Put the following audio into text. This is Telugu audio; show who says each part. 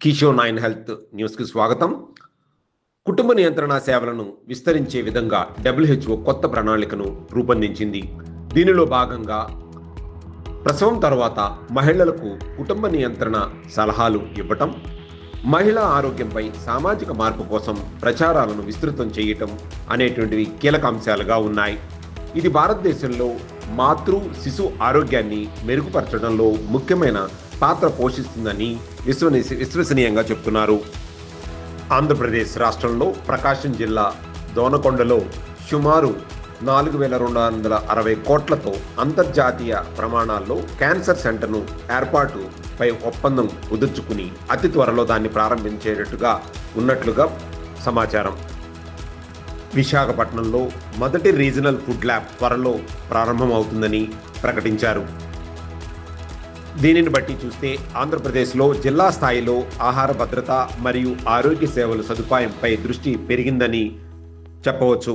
Speaker 1: కిషో నైన్ హెల్త్ న్యూస్కి స్వాగతం. కుటుంబ నియంత్రణ సేవలను విస్తరించే విధంగా డబ్ల్యూహెచ్ఓ కొత్త ప్రణాళికను రూపొందించింది. దీనిలో భాగంగా ప్రసవం తర్వాత మహిళలకు కుటుంబ నియంత్రణ సలహాలు ఇవ్వటం మహిళా ఆరోగ్యంపై సామాజిక మార్పు కోసం ప్రచారాలను విస్తృతం చేయటం అనేటువంటివి కీలక అంశాలుగా ఉన్నాయి. ఇది భారతదేశంలో మాతృ శిశు ఆరోగ్యాన్ని మెరుగుపరచడంలో ముఖ్యమైన పాత్ర పోషిస్తుందని విశ్వని విశ్వసనీయంగా చెప్తున్నారు. ఆంధ్రప్రదేశ్ రాష్ట్రంలో ప్రకాశం జిల్లా దోనకొండలో సుమారు నాలుగు వేల రెండు వందల అరవై కోట్లతో అంతర్జాతీయ ప్రమాణాల్లో క్యాన్సర్ సెంటర్ను ఏర్పాటుపై ఒప్పందం కుదుర్చుకుని అతి త్వరలో దాన్ని ప్రారంభించేటట్టుగా ఉన్నట్లుగా సమాచారం. విశాఖపట్నంలో మొదటి రీజనల్ ఫుడ్ ల్యాబ్ త్వరలో ప్రారంభమవుతుందని ప్రకటించారు. దీనిని బట్టి చూస్తే ఆంధ్రప్రదేశ్లో జిల్లా స్థాయిలో ఆహార భద్రత మరియు ఆరోగ్య సేవల సదుపాయంపై దృష్టి పెరిగిందని చెప్పవచ్చు.